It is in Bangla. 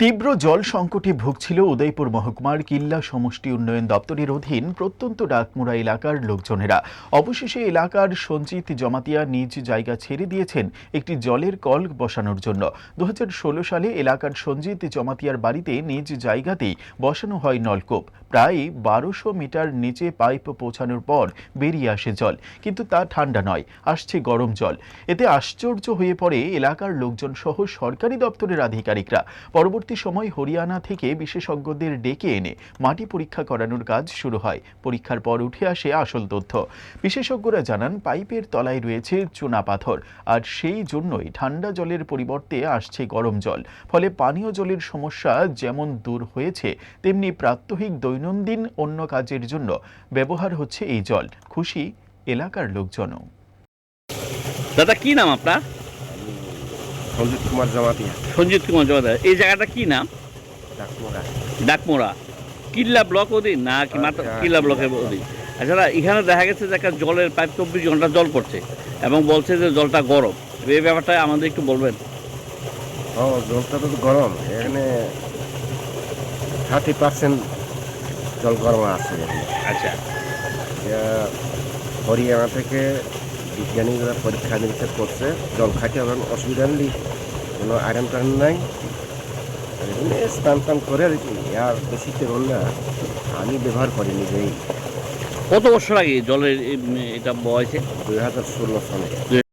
তীব্র জল সংকটে ভুগছিল উদয়পুর মহকুমার কিল্লা সমষ্টি উন্নয়ন দপ্তরের অধীন প্রত্যন্ত ডাকমুড়া এলাকার লোকজনেরা। অবশেষে এলাকার সঞ্চিত জমাতিয়া নিজ জায়গা ছেড়ে দিয়েছেন একটি জলের কল বসানোর জন্য। দু হাজার ষোলো সালে এলাকার সঞ্জিত জমাতিয়ার বাড়িতে নিজ জায়গাতেই বসানো হয় নলকূপ। প্রায় বারোশো মিটার নিচে পাইপ পৌঁছানোর পর বেরিয়ে আসে জল। কিন্তু তা ঠান্ডা নয়, আসছে গরম জল। এতে আশ্চর্য হয়ে পড়ে এলাকার লোকজন সহ সরকারি দপ্তরের আধিকারিকরা। পরবর্তী সময় হরিয়ানা থেকে বিশেষজ্ঞদের ডেকে এনে মাটি পরীক্ষা করানোর কাজ শুরু হয়। পরীক্ষার পর উঠে আসে আসল তথ্য। বিশেষজ্ঞরা জানান, পাইপের তলায় রয়েছে চুনা পাথর, আর সেই জন্যই ঠান্ডা জলের পরিবর্তে আসছে গরম জল। ফলে পানীয় জলের সমস্যা যেমন দূর হয়েছে, তেমনি প্রাত্যহিক দৈনন্দিন অন্য কাজের জন্য ব্যবহার হচ্ছে এই জল। খুশি এলাকার লোকজনও। দাদা, কি নাম আপনার? সঞ্জিত কুমার জমাতিয়া। সঞ্জিত কুমার জমাদার এই জায়গাটা কি নাম? ডাকমোড়া। ডাকমোড়া। কিল্লা ব্লক অধীন না কি মাত্র আচ্ছা, কিল্লা ব্লকের অধীন? আচ্ছা এখানে দেখা গেছে যে একটা জলের পাইপ চব্বিশ ঘণ্টা জল পড়ছে এবং বলছে যে জলটা গরম। এই ব্যাপারটা আমাদের একটু বলবেন। ও জলটা তো গরম। এখানে থার্টি পার্সেন্ট জল গরম আছে। আচ্ছা। হরিয়ানা থেকে বিজ্ঞানীরা পরীক্ষা নিরীক্ষা করছে। জল খাইতে হবে অসুবিধা নেই। কোনো আয়রন টান নাই। স্নান টান করে আর কি। আর বেশি তেমন না আমি ব্যবহার করি নিজেই কত বছর আগে জলের এটা বয়সে দুই হাজার ষোলো সালে।